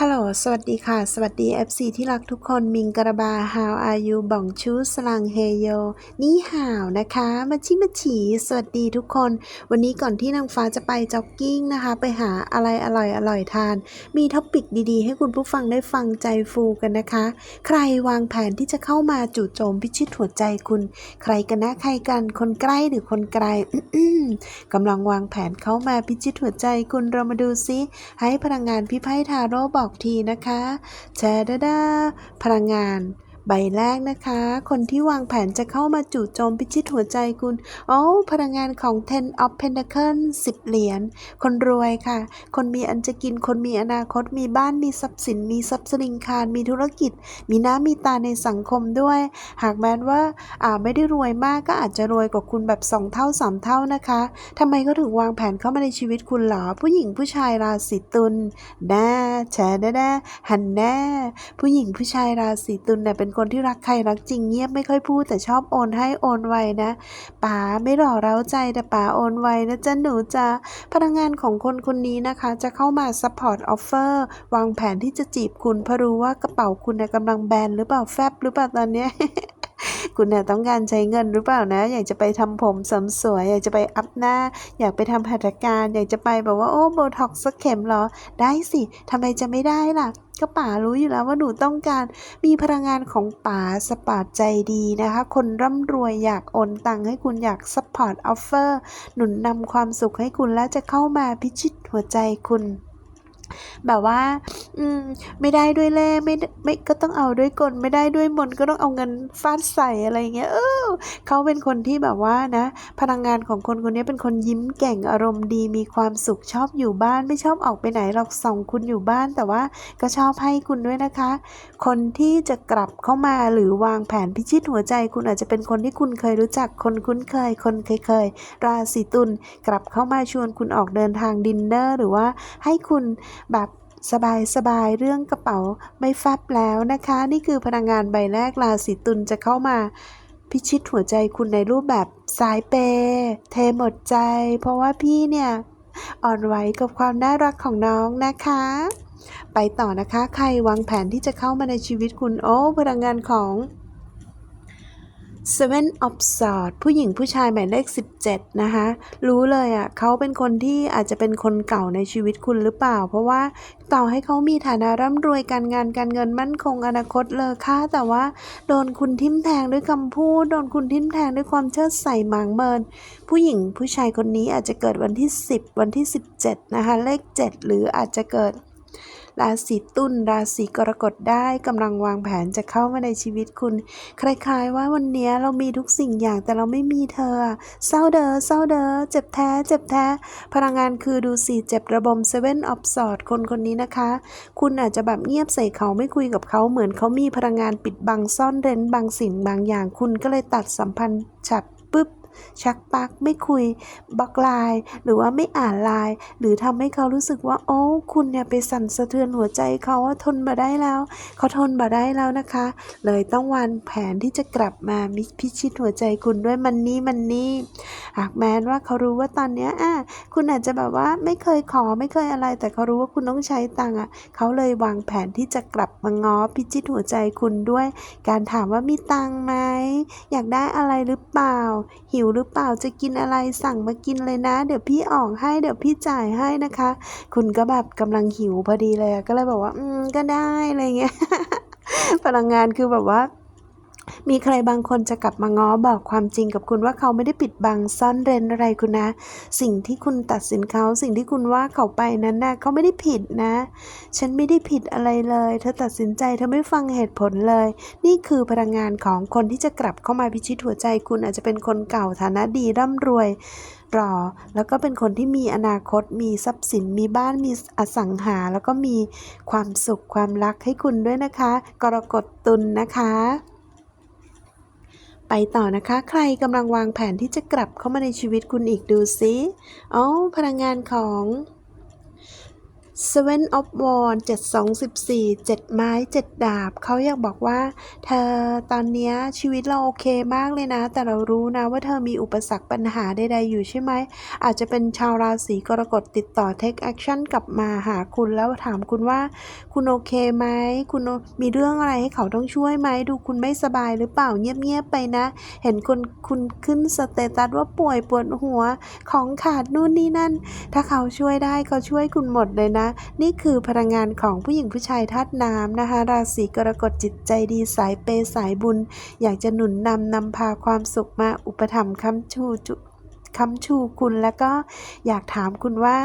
ฮัลโหล สวัสดีค่ะ สวัสดี FC ที่รักทุกคน มิงกระบา How are you บ่องชูสลังเฮโย นี่ห่าวนะคะ มาชิมาฉี สวัสดีทุกคน วันนี้ก่อนที่นางฟ้าจะไปจ็อกกิ้งนะคะ ไปหาอะไรอร่อยอร่อยทาน มีท็อปิกดีๆ ให้คุณผู้ฟังได้ฟังใจฟูกันนะคะ ใครวางแผนที่จะเข้ามาจู่โจมพิชิตหัวใจคุณ ใครกันนะ ใครกัน คนใกล้หรือคนไกลกำลังวางแผนเข้ามาพิชิตหัวใจคุณ เรามาดูซิ ให้พลังงานพี่ไพ่ทาโร่บอกทีนะคะ แชดาดาพลังงาน ใบแรกนะคะ คนที่วางแผนจะเข้ามาจู่โจมพิชิตหัวใจคุณ โอ้พลังงานของ Ten of Pentacles 10เหรียญ คนรวยค่ะ คนมีอันจะกิน คนมีอนาคต มีบ้าน มีทรัพย์สิน มีทรัพย์สลิงคาร มีธุรกิจ มีน้ำมีตาในสังคมด้วย หากแม้ว่าอ่าไม่ได้รวยมากก็อาจจะรวยกว่าคุณแบบ 2 เท่า 3 เท่านะคะทำไมก็ถึงวางแผนเข้ามาในชีวิตคุณหรอ ผู้หญิงผู้ชายราศีตุลแน่แชร์แน่หันแน่ ผู้หญิงผู้ชายราศีตุลเนี่ยเป็นคนที่รักใครรักจริงเงียบไม่ค่อยพูดแต่ชอบโอนให้โอนไวนะป๋าไม่หล่อเร้าใจแต่ป๋าโอนไวนะจ๊ะหนูจะพนักงานของคนคนนี้นะคะ จะเข้ามาซัพพอร์ตออฟเฟอร์วางแผนที่จะจีบคุณเพราะรู้ว่ากระเป๋าคุณกำลังแบนหรือเปล่าแฟบหรือเปล่าตอนเนี้ย คุณเนี่ยต้องการใช้เงินหรือเปล่านะ อยากจะไปทำผมเสริมสวย อยากจะไปอัพหน้า อยากไปทำหัตถการ อยากจะไปแบบว่าโอ้โบท็อกซ์สักเข็มเหรอ ได้สิทำไมจะไม่ได้ล่ะก็ป๋ารู้อยู่แล้วว่าหนูต้องการมีพลังงานของป๋าสปาร์ตใจดีนะคะ คนร่ำรวยอยากโอนตังค์ให้คุณอยาก support offer หนุนนำความสุขให้คุณและจะเข้ามาพิชิตหัวใจคุณ แบบว่า อืม ไม่ได้ด้วยเล่ไม่ไม่ก็ต้องเอาด้วยกลไม่ได้ด้วยมนก็ต้องเอาเงินฟาดใส่อะไรเงี้ยเออเขาเป็นคนที่แบบว่านะ พลังงานของคนคนนี้เป็นคนยิ้มเก่งอารมณ์ดีมีความสุขชอบอยู่บ้านไม่ชอบออกไปไหนหรอกส่องคุณอยู่บ้าน แต่ว่าก็ชอบให้คุณด้วยนะคะ คนที่จะกลับเข้ามาหรือวางแผนพิชิตหัวใจ คุณอาจจะเป็นคนที่คุณเคยรู้จักคนคุ้นเคย คนเคยเคยๆราศีตุลกลับเข้ามาชวนคุณออกเดินทางดินเนอร์หรือว่าให้คุณแบบสบายสบายเรื่องกระเป๋าไม่ฟับแล้วนะคะ นี่คือพลังงานใบแรกราศีตุลจะเข้ามาพิชิตหัวใจคุณในรูปแบบสายเปย์เทหมดใจ เพราะว่าพี่เนี่ย อ่อนไหวกับความน่ารักของน้องนะคะ ไปต่อนะคะ ใครวางแผนที่จะเข้ามาในชีวิตคุณโอ้พลังงานของ Seven of Swords ผู้หญิงผู้ชายหมายเลข 17 นะคะ รู้เลยอะ่ะเขาเป็นคนที่อาจจะเป็นคนเก่าในชีวิตคุณหรือเปล่า เพราะว่าต่อให้เขามีฐานะร่ำรวยการงานการเงินมั่นคงอนาคตเลยค่ะแต่ว่าโดนคุณทิมแทงด้วยคำพูด โดนคุณทิมแทงด้วยความเชิดใส่หมางเมิน ผู้หญิงผู้ชายคนนี้อาจจะเกิดวันที่ 10 วันที่ 17 นะคะ เลข 7 หรืออาจจะเกิด ราศีตุลราศีกรกฎได้กำลังวางแผนจะเข้ามาในชีวิตคุณ คล้ายๆ ว่าวันนี้เรามีทุกสิ่งอย่างแต่เราไม่มีเธอ เศร้าเด้อเศร้าเด้อเจ็บแท้ เจ็บแท้ พลังงานคือดูสิเจ็บระบม Seven of Swords คนคนนี้นะคะ คุณอาจจะแบบเงียบใส่เขาไม่คุยกับเขาเหมือนเขามีพลังงานปิดบังซ่อนเร้นบางสิ่งบางอย่างคุณก็เลยตัดสัมพันธ์ฉับ ชักปักไม่คุยบล็อกไลน์หรือว่าไม่อ่านไลน์หรือทำให้เขารู้สึกว่า โอ้ คุณเนี่ยไปสั่นสะเทือนหัวใจเขาว่าทนมาได้แล้ว เขาทนมาได้แล้วนะคะ เลยต้องวางแผนที่จะกลับมามิพิชิตหัวใจคุณด้วยมันนี่มันนี่หากแม้ว่าเขารู้ว่าตอนเนี้ยอะคุณอาจจะแบบว่าไม่เคยขอไม่เคยอะไร แต่เขารู้ว่าคุณต้องใช้ตังค์อะเขาเลยวางแผนที่จะกลับมาง้อพิชิตหัวใจคุณด้วย การถามว่ามีตังค์ไหมอยากได้อะไรหรือเปล่า หิวหรือเปล่าจะกินอะไรสั่งมากินเลยนะ เดี๋ยวพี่ออกให้เดี๋ยวพี่จ่ายให้นะคะ คุณก็แบบกำลังหิวพอดีเลยก็เลยบอกว่า อืมก็ได้อะไรเงี้ยพลังงานคือแบบว่า มีใครบางคนจะกลับมาง้อบอกความจริงกับคุณว่าเขาไม่ได้ปิดบังซ่อนเร้นอะไรคุณนะ สิ่งที่คุณตัดสินเขา สิ่งที่คุณว่าเขาไปนั้นนะเขาไม่ได้ผิดนะ ฉันไม่ได้ผิดอะไรเลย เธอตัดสินใจเธอไม่ฟังเหตุผลเลย นี่คือพลังงานของคนที่จะกลับเข้ามาพิชิตหัวใจคุณอาจจะเป็นคนเก่าฐานะดีร่ำรวยรอแล้วก็เป็นคนที่มีอนาคต มีทรัพย์สิน มีบ้าน มีอสังหา แล้วก็มีความสุขความรักให้คุณด้วยนะคะ กรกฎตุลนะคะ ไปต่อนะคะ ใครกำลังวางแผนที่จะกลับเข้ามาในชีวิตคุณอีกดูซิอ๋อพลังงานของ Seven of Wands 724 7 ไม้ 7 ดาบ เขาอยากบอกว่า เธอตอนนี้ชีวิตเราโอเคมากเลยนะ แต่เรารู้นะว่าเธอมีอุปสรรคปัญหาใดๆอยู่ใช่ไหม อาจจะเป็นชาวราศีกรกฎติดต่อ take action กลับมาหาคุณแล้วถามคุณว่า คุณโอเคไหม คุณมีเรื่องอะไรให้เขาต้องช่วยไหม ดูคุณไม่สบายหรือเปล่าเงียบๆไปนะ เห็นคุณคุณขึ้นสเตตัสว่าป่วยปวดหัวของขาดนู่นนี่นั่น ถ้าเขาช่วยได้เขาช่วยคุณหมดเลยนะนี่คือพลังงานของผู้หญิงผู้ชายธาตุน้ำนะคะ ราศีกรกฎจิตใจดีสายเปย์สายบุญ อยากจะหนุนนำนำพาความสุขมาอุปถัมภ์ค้ำชูจุ ค้ำชูคุณแล้วก็อยากถามคุณว่า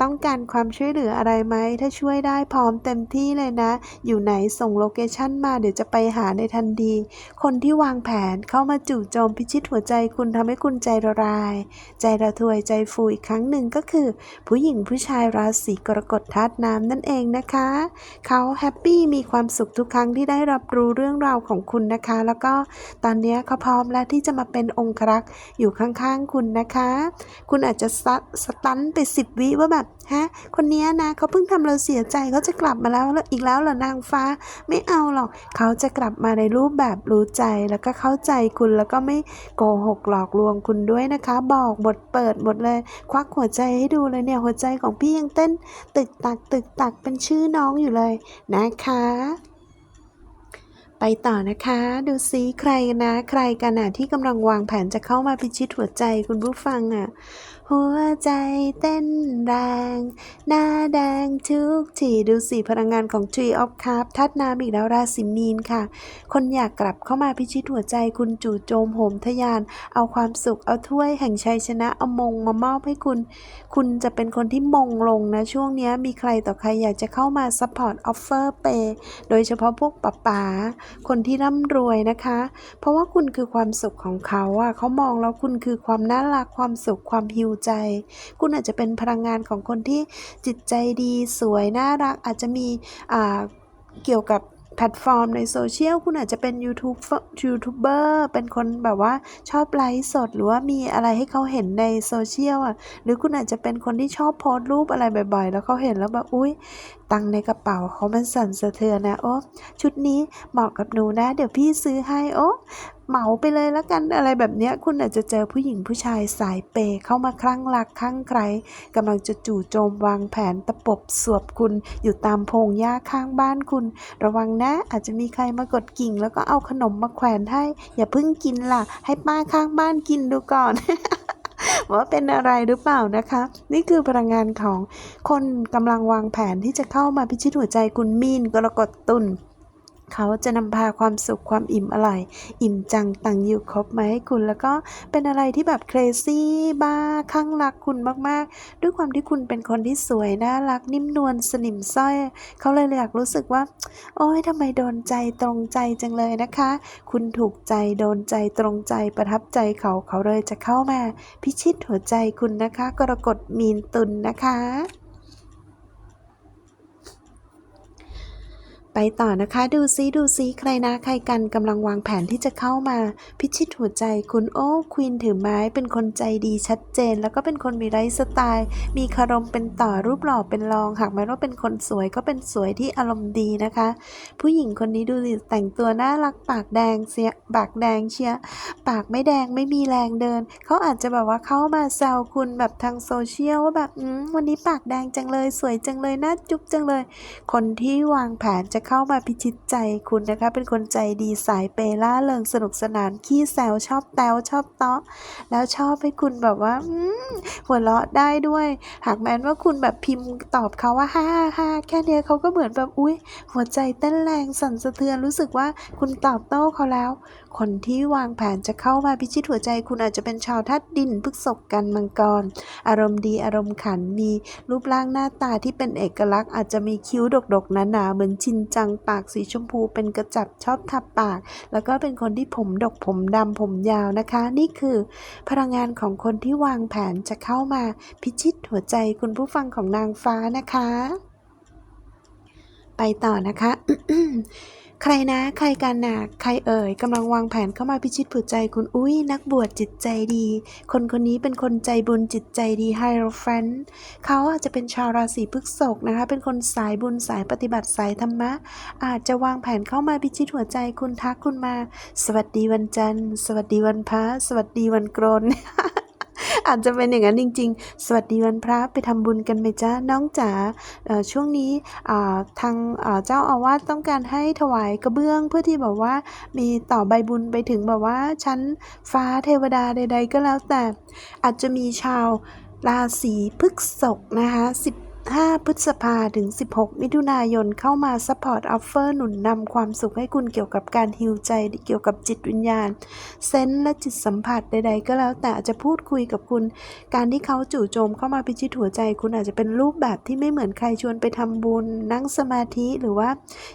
ต้องการความช่วยเหลืออะไรไหม ถ้าช่วยได้พร้อมเต็มที่เลยนะ อยู่ไหนส่งโลเคชั่นมาเดี๋ยวจะไปหาในทันทีคนที่วางแผนเข้ามาจู่โจมพิชิตหัวใจคุณทำให้คุณใจละลาย ใจระทวยใจฟูอีกครั้งหนึ่งก็คือ ผู้หญิงผู้ชายราศีกรกฎธาตุน้ำนั่นเองนะคะ เขาแฮปปี้มีความสุขทุกครั้งที่ได้รับรู้เรื่องราวของคุณนะคะ แล้วก็ตอนนี้เขาพร้อมแล้วที่จะมาเป็นองครักษ์อยู่ข้างๆนางคุณนะคะ คุณอาจจะสสตันไปสิบวิว่าแบบฮะคนเนี้ยนะเขาเพิ่งทำเราเสียใจเขาจะกลับมาแล้วแล้วอีกแล้วเหรอนางฟ้าไม่เอาหรอก เขาจะกลับมาในรูปแบบรู้ใจแล้วก็เข้าใจคุณแล้วก็ไม่โกหกหลอกลวงคุณด้วยนะคะ บอกหมดเปิดหมดเลย ควักหัวใจให้ดูเลยเนี่ยหัวใจของพี่ยังเต้น ตึกตักตึกตักเป็นชื่อน้องอยู่เลยนะคะ ต่อนะคะ ดูซิใครนะ ใครกันอะที่กำลังวางแผนจะเข้ามาพิชิตหัวใจคุณผู้ฟังอะ หัวใจเต้นแรง หน้าแดงทุกทีดูสิพลังงานของ Tree of Cup ทัดน้ำอีกแล้วราศีมีนค่ะ คนอยากกลับเข้ามาพิชิตหัวใจคุณจู่โจมโหมทะยาน เอาความสุข เอาถ้วยแห่งชัยชนะ เอามงมามอบให้คุณ คุณจะเป็นคนที่มงลงนะ ช่วงนี้มีใครต่อใครอยากจะเข้ามา support offer pay โดยเฉพาะพวกป๋าป๋าคนที่ร่ำรวยนะคะ เพราะว่าคุณคือความสุขของเขาอะเขามองแล้วคุณคือความน่ารักความสุขความฮิวใจ คุณอาจจะเป็นพลังงานของคนที่จิตใจดีสวยน่ารักอาจจะมีเกี่ยวกับแพลตฟอร์มในโซเชียลคุณอาจจะเป็นยูทูบยูทูบเบอร์เป็นคนแบบว่าชอบไลฟ์สด หรือว่ามีอะไรให้เขาเห็นในโซเชียลอะหรือคุณอาจจะเป็นคนที่ชอบโพสต์รูปอะไรบ่อยๆ แล้วเขาเห็นแล้วแบบอุ้ย ตังในกระเป๋าเขามันสั่นสะเทือนนะโอ้ชุดนี้เหมาะกับหนูนะ เดี๋ยวพี่ซื้อให้โอ้เหมาไปเลยแล้วกันอะไรแบบเนี้ยคุณอาจจะเจอผู้หญิงผู้ชายสายเปย์เข้ามาคลั่งรักคลั่งใครกำลังจะจู่โจมวางแผนตะปบสวบคุณอยู่ตามพงหญ้าข้างบ้านคุณ ระวังนะอาจจะมีใครมากดกิ่ง แล้วก็เอาขนมมาแขวนให้ อย่าเพิ่งกินล่ะ ให้ป้าข้างบ้านกินดูก่อน ว่าเป็นอะไรหรือเปล่านะคะ นี่คือพลังงานของคนกำลังวางแผนที่จะเข้ามาพิชิตหัวใจคุณมีนกรกฎตุล เขาจะนำพาความสุขความอิ่มอร่อย อิ่มจังตังอยู่ครบมาให้คุณ แล้วก็เป็นอะไรที่แบบเครซี่บ้าข้างรักคุณมากๆ ด้วยความที่คุณเป็นคนที่สวยน่ารักนิ่มนวลสนิมสร้อย เขาเลยอยากรู้สึกว่า โอ้ยทำไมโดนใจตรงใจจังเลยนะคะ คุณถูกใจโดนใจตรงใจประทับใจเขาเขาเลยจะเข้ามา พิชิตหัวใจคุณนะคะ กรกฎมีนตุลนะคะ ไปต่อนะคะ ดูซิดูซิใครนะใครกันกำลังวางแผนที่จะเข้ามา พิชิตหัวใจคุณโอ้ควีนถือไม้เป็นคนใจดีชัดเจน แล้วก็เป็นคนมีไลฟ์สไตล์ มีคารมเป็นต่อรูปหล่อเป็นรองหากแม้ว่าเป็นคนสวยก็เป็นสวยที่อารมณ์ดีนะคะ ผู้หญิงคนนี้ดูสิแต่งตัวน่ารักปากแดงเสียปากแดงเชียปากไม่แดงไม่มีแรงเดิน เขาอาจจะแบบว่าเข้ามาแซวคุณแบบทางโซเชียลว่าแบบวันนี้ปากแดงจังเลย สวยจังเลยน่าจุ๊บจังเลย คนที่วางแผนจะเข้ามาพิชิตใจคุณนะคะ เป็นคนใจดีสายเปล่าเริงสนุกสนานขี้แซวชอบแตวชอบเตาะ แล้วชอบให้คุณแบบว่าหัวเราะได้ด้วย หากแม้นว่าคุณแบบพิมพ์ตอบเขาว่าฮ่าฮ่าแค่เนี้ยเขาก็เหมือนแบบอุ้ยหัวใจเต้นแรงสั่นสะเทือนรู้สึกว่าคุณตอบโต้เขาแล้ว คนที่วางแผนจะเข้ามาพิชิตหัวใจ คุณอาจจะเป็นชาวธาตุดินพฤษภกันมังกร อารมณ์ดีอารมณ์ขันมีรูปร่างหน้าตาที่เป็นเอกลักษณ์อาจจะมีคิ้วดกๆหนาๆเหมือนชินจงปากสีชมพูเป็นกระจับชอบทับปาก แล้วก็เป็นคนที่ผมดกผมดำผมยาวนะคะ นี่คือพลังงานของคนที่วางแผนจะเข้ามาพิชิตหัวใจคุณผู้ฟังของนางฟ้านะคะ ไปต่อนะคะ ใครนะ ใครกันน่ะใครเอ่ยกำลังวางแผนเข้ามาพิชิตผัวใจคุณอุ้ยนักบวชจิตใจดี คนคนนี้เป็นคนใจบุญจิตใจดีไฮโรแฟนเขาอาจจะเป็นชาวราศีพฤษภนะคะ เป็นคนสายบุญสายปฏิบัติสายธรรมะ อาจจะวางแผนเข้ามาพิชิตหัวใจคุณทักคุณมา สวัสดีวันจันทร์ สวัสดีวันพระสวัสดีวันกรน อาจจะเป็นอย่างนั้นจริง ๆ สวัสดีวันพระไปทำบุญกันไหมจ้าน้องจ๋าช่วงนี้ทางเจ้าอาวาสต้องการให้ถวายกระเบื้องเพื่อที่แบบว่ามีต่อใบบุญไปถึงแบบว่าชั้นฟ้าเทวดาใด ๆ ก็แล้วแต่อาจจะมีชาวราศีพฤกษกนะคะ 15 พฤษภาถึง 16 มิถุนายนเข้ามาซัพพอร์ตออฟเฟอร์หนุนนำความสุขให้คุณเกี่ยวกับการฮิวใจเกี่ยวกับจิตวิญญาณ เซนส์และจิตสัมผัสใด ๆ ก็แล้วแต่อาจจะพูดคุยกับคุณ การที่เขาจู่โจมเข้ามาพิชิตหัวใจ คุณอาจจะเป็นรูปแบบที่ไม่เหมือนใครชวนไปทำบุญ นั่งสมาธิหรือว่า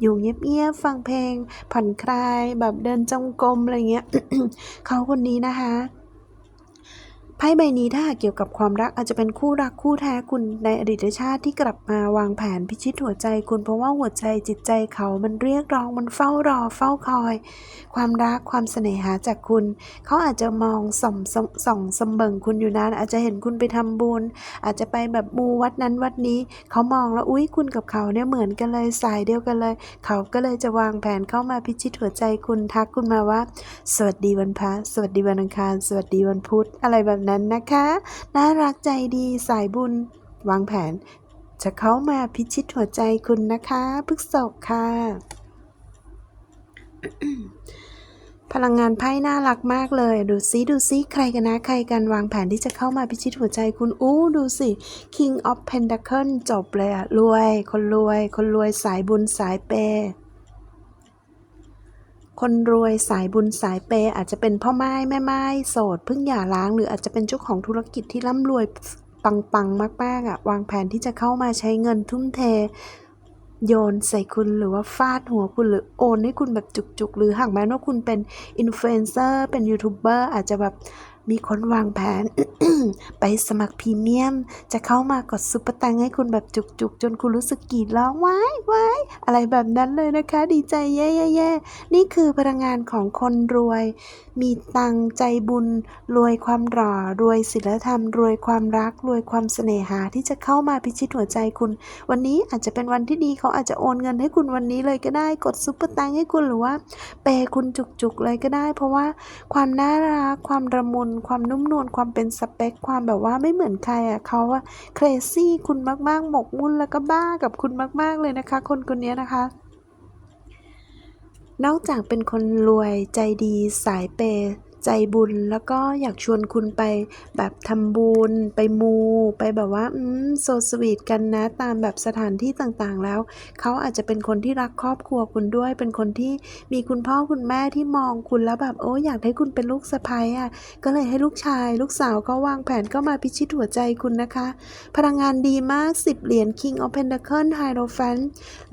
อยู่เงียบๆฟังเพลง ผ่อนคลายแบบเดินจงกรมอะไรเงี้ยเขาคนนี้นะคะ ไพ่ใบนี้ถ้าหากเกี่ยวกับความรักอาจจะเป็นคู่รักคู่แท้คุณในอดีตชาติที่กลับมาวางแผนพิชิตหัวใจคุณเพราะว่าหัวใจจิตใจเขามันเรียกร้องมันเฝ้ารอเฝ้าคอย ความรักความเสน่หาจากคุณ เขาอาจจะมองส่องส่องส่องสมเบิงคุณอยู่นานอาจจะเห็นคุณไปทำบุญ อาจจะไปแบบมูวัดนั้นวัดนี้ เขามองแล้วอุ้ยคุณกับเขาเนี่ยเหมือนกันเลยสายเดียวกันเลย เขาก็เลยจะวางแผนเข้ามาพิชิตหัวใจคุณทักคุณมาว่า สวัสดีวันพระสวัสดีวันอังคาร สวัสดีวันพุธอะไรแบบนั้นนะคะ น่ารักใจดีสายบุญ วางแผน จะเข้ามาพิชิตหัวใจคุณนะคะพฤกษกค่ะพลังงานไพ่น่ารักมากเลย ดูซิดูซิใครกันนะใครกันวางแผนที่จะเข้ามาพิชิตหัวใจคุณอู้ดูสิ King of Pentacle จบเลยอะรวย คนรวย คนรวยสายบุญสายเปย์ คนรวยสายบุญสายเปย์อาจจะเป็นพ่อไม้แม่ไม้โสดเพิ่งหย่าร้าง หรืออาจจะเป็นเจ้าของธุรกิจที่ร่ำรวยปังๆมากๆอะวางแผนที่จะเข้ามาใช้เงินทุ่มเท โยนใส่คุณหรือว่าฟาดหัวคุณหรือโอนให้คุณแบบจุกๆ หรือหากแม้ว่าคุณเป็นอินฟลูเอนเซอร์เป็นยูทูบเบอร์อาจจะแบบ มีคนวางแผน ไปสมัครพรีเมียม จะเข้ามากดซุปเปอร์ตังให้คุณแบบจุกๆ จนคุณรู้สึกกรีดร้องว้ายว้ายอะไรแบบนั้นเลยนะคะ ดีใจแย่ๆๆนี่คือพลังงานของคนรวย มีตังใจบุญ รวยความหล่อรวยศีลธรรม รวยความรัก รวยความเสน่หาที่จะเข้ามาพิชิตหัวใจคุณ วันนี้อาจจะเป็นวันที่ดีเขาอาจจะโอนเงินให้คุณวันนี้เลยก็ได้กดซุปเปอร์ตังให้คุณหรือว่าเปคุณจุกๆเลยก็ได้ เพราะว่าความน่ารักความระมุนความนุ่มนวลความเป็นสเปค ความแบบว่าไม่เหมือนใครอะเขาว่าเครซี่คุณมากๆหมกมุ่นแล้วก็บ้ากับคุณมาก ๆเลยนะคะ คนคนนี้นะคะ นอกจากเป็นคนรวยใจดีสายเป ใจบุญแล้วก็อยากชวนคุณไปแบบทำบุญ ไปมู ไปแบบว่าอืมโซสวีทกันนะตามแบบสถานที่ต่างๆแล้ว เขาอาจจะเป็นคนที่รักครอบครัวคุณด้วย เป็นคนที่มีคุณพ่อคุณแม่ที่มองคุณแล้วแบบโอ้อยากให้คุณเป็นลูกสะใภ้อะก็เลยให้ลูกชาย ลูกสาวก็วางแผนก็มาพิชิตหัวใจคุณนะคะ พลังงานดีมาก 10 เหรียญ King of Pentacle Hierophant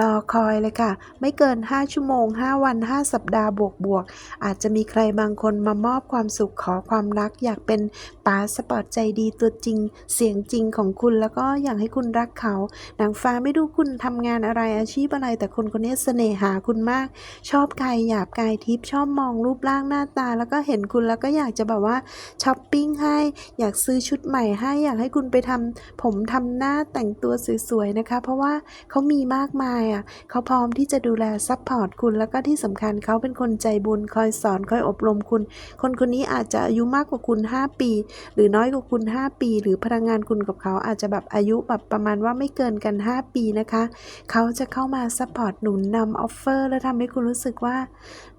รอคอยเลยค่ะ ไม่เกิน 5 ชั่วโมง 5 วัน 5 สัปดาห์บวกบวกๆอาจจะมีใครบางคนมามอบความสุขขอความรัก อยากเป็นป๋าสปอร์ตใจดีตัวจริง เสียงจริงของคุณแล้วก็อยากให้คุณรักเขานางฟ้าไม่รู้คุณทำงานอะไรอาชีพอะไร แต่คนคนนี้เสน่หาคุณมาก ชอบกายหยาบกายทิพย์ชอบมองรูปร่างหน้าตา แล้วก็เห็นคุณแล้วก็อยากจะแบบว่าช้อปปิ้งให้ อยากซื้อชุดใหม่ให้อยากให้คุณไปทำผมทำหน้าแต่งตัวสวยๆนะคะ เพราะว่าเขามีมากมายอะเขาพร้อมที่จะดูแลซัพพอร์ตคุณแล้วก็ที่สำคัญเขาเป็นคนใจบุญคอยสอนคอยอบรมคุณคนคนนี้อาจจะอายุมากกว่าคุณ 5 ปี หรือน้อยกว่าคุณ 5 ปี หรือพลังงานคุณกับเขาอาจจะแบบอายุแบบประมาณว่าไม่เกินกัน 5 ปีนะคะ เขาจะเข้ามาซัพพอร์ตหนุนนำออฟเฟอร์แล้วทำให้คุณรู้สึกว่า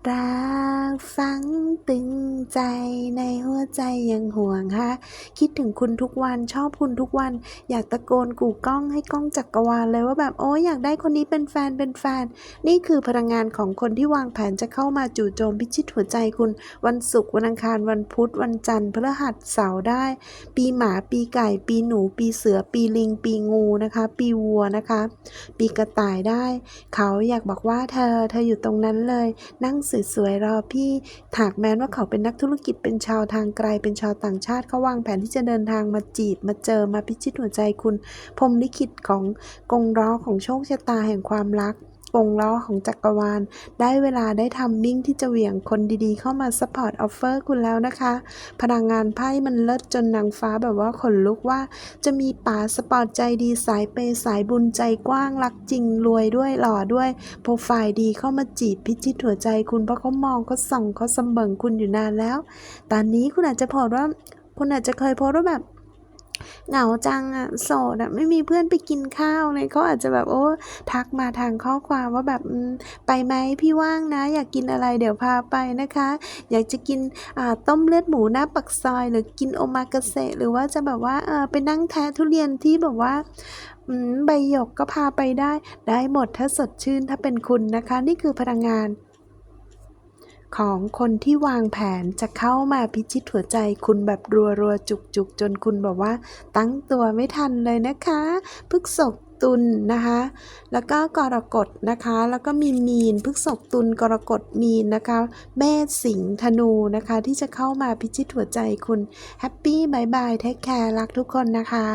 รักฝังตึงใจในหัวใจยังห่วงฮะคิดถึงคุณทุกวันชอบคุณทุกวัน อยากตะโกนกู่กล้องให้กล้องจักรวาลเลยว่าแบบโอ้ยอยากได้คนนี้เป็นแฟนเป็นแฟน นี่คือพลังงานของคนที่วางแผนจะเข้ามาจู่โจมพิชิตหัวใจคุณวันศุกร์วันอังคารวันพุธวันจันทร์พฤหัสเสาร์ได้ ปีหมาปีไก่ ปีหนู ปีเสือ ปีลิง ปีงูนะคะ ปีวัวนะคะ ปีกระต่ายได้ เขาอยากบอกว่าเธอเธออยู่ตรงนั้นเลย นั่งสวยๆรอพี่หากแม้ว่าเขาเป็นนักธุรกิจเป็นชาวทางไกลเป็นชาวต่างชาติเขาวางแผนที่จะเดินทางมาจีบมาเจอมาพิชิตหัวใจคุณพรหมลิขิตของกงล้อของโชคชะตาแห่งความรัก วงล้อของจักรวาล ได้เวลาได้ทำมิ่งที่จะเหวี่ยงคนดีๆ เข้ามาซัพพอร์ตออฟเฟอร์คุณแล้วนะคะ พลังงานไพ่มันเลิศจนนางฟ้าแบบว่าขนลุกว่า จะมีป๋าสปอร์ตใจดีสายเปย์สายบุญใจกว้างรักจริงรวยด้วยหล่อด้วยโปรไฟล์ดีเข้ามาจีบพิชิตหัวใจคุณเพราะเขามองเขาส่องเขาสมเบิงคุณอยู่นานแล้ว ตอนนี้คุณอาจจะพสต์ว่าคุณอาจจะเคยโพสว่าแบบ เหงาจังอะโสดอะไม่มีเพื่อนไปกินข้าวเลยเขาอาจจะแบบโอ้ทักมาทางข้อความว่าแบบไปไหมพี่ว่างนะ อยากกินอะไรเดี๋ยวพาไปนะคะ อยากจะกินอ่าต้มเลือดหมูหน้าปักซอยหรือกินโอมากาเสะหรือว่าจะแบบว่าเออไปนั่งแทะทุเรียนที่แบบว่าใบหยกก็พาไปได้ ได้หมดถ้าสดชื่นถ้าเป็นคุณนะคะ นี่คือพลังงาน ของคนที่วางแผนจะเข้ามาพิชิตหัวใจคุณแบบรัวๆ จุกๆ จนคุณแบบว่า ตั้งตัวไม่ทันเลยนะคะพฤกษกตุลนะคะ แล้วก็กรกฎนะคะ แล้วก็มีมีนพฤกษกตุลกรกฎมีนนะคะ เมษสิงห์ธนูนะคะ ที่จะเข้ามาพิชิตหัวใจคุณแฮปปี้บายบายเทคแคร์รักทุกคนนะคะ